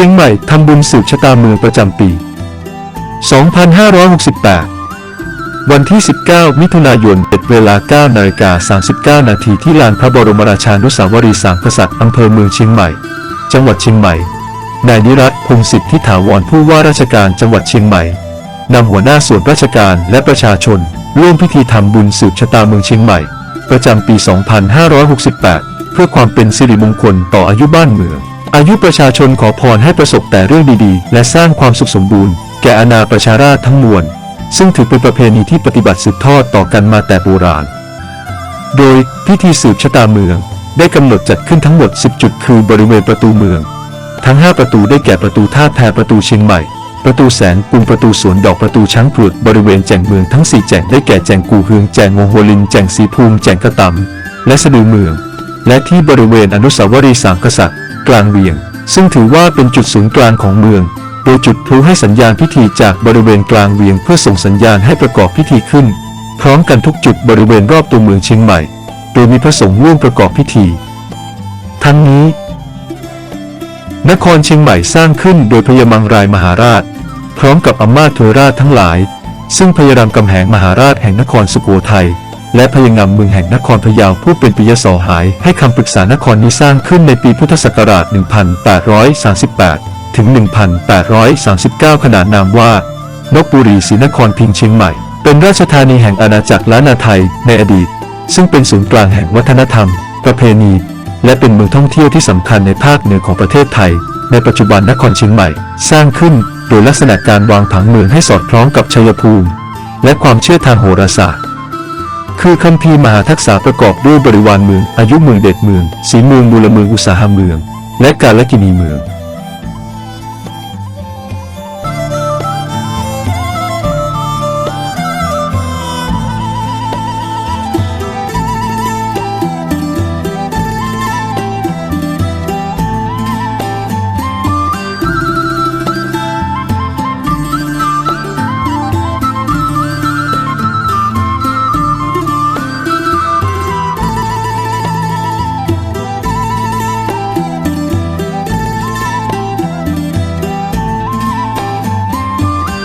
ชียงใหม่ทำบุญสืบชะตาเมืองประจำปี 2568 วันที่ 19 มิถุนายนเเวลา9นาฬิกา39 นาทีที่ลานพระบรมราชานุสาวรีย์สามกษัตริย์อำเภอเมืองเชียงใหม่ จังหวัดเชียงใหม่ นายนิรัตพงศิษฐ์ที่ถาวรผู้ว่าราชการจังหวัดเชียงใหม่นำหัวหน้าส่วนราชการและประชาชน ร่วมพิธีทำบุญสืบชะตาเมืองเชียงใหม่ ประจำปี 2568 เพื่อความเป็นสิริมงคลต่ออายุบ้านเมือง อายุประชาชนขอพรให้ประสบแต่เรื่องดีๆ และสร้างความสุขสมบูรณ์ แก่อาณาประชาราษฎร์ทั้งมวล ซึ่งถือเป็นประเพณีที่ปฏิบัติสืบทอดต่อกันมาแต่โบราณ โดยพิธีสืบชะตาเมือง ได้กำหนดจัดขึ้นทั้งหมด 10 จุดคือบริเวณประตูเมือง ทั้ง 5 ประตูได้แก่ประตูท่าแพประตูเชียงใหม่ ประตูแสนกรุงประตูสวนดอกประตูช้างเผือกบริเวณแจงเมืองทั้ง 4 แจงได้แก่แจงกูเฮืองแจ่งงงโฮลินแจงสีภูมิแจงกระตำและสะดือเมือง และที่บริเวณอนุสาวรีย์สามกษัตริย์ กลางเวียง ซึ่งถือว่าเป็นจุดศูนย์กลางของเมือง โดยจุดพลุให้สัญญาณพิธีจากบริเวณกลางเวียงเพื่อส่งสัญญาณให้ประกอบพิธีขึ้น พร้อมกันทุกจุดบริเวณรอบตัวเมืองเชียงใหม่ โดยมีพระสงฆ์ร่วมประกอบพิธี ทั้งนี้ นครเชียงใหม่สร้างขึ้นโดยพญามังรายมหาราช พร้อมกับอำมาตย์เทวราชทั้งหลาย ซึ่งพญารามกำแหงมหาราชแห่งนครสุโขทัย และพญางามเมืองแห่งนครพะเยาผู้เป็นปิยสหาย ให้คำปรึกษานครนี้สร้างขึ้นในปีพุทธศักราช 1838 ถึง 1839 ขนานนามว่านกบุรีศรีนครพิงเชียงใหม่ เป็นราชธานีแห่งอาณาจักรล้านนาไทยในอดีต ซึ่งเป็นศูนย์กลางแห่งวัฒนธรรม ประเพณี และเป็นเมืองท่องเที่ยวที่สำคัญในภาคเหนือของประเทศไทย ในปัจจุบันนครเชียงใหม่ สร้างขึ้นโดยลักษณะการวางผังเมืองให้สอดคล้องกับชัยภูมิ และความเชื่อทางโหราศาสตร์ คือคัมภีร์มหาทักษะประกอบด้วยบริวารเมือง อายุเมืองเด็ดเมือง สีเมืองมูลเมืองอุตสาหเมือง และกาลกินีเมือง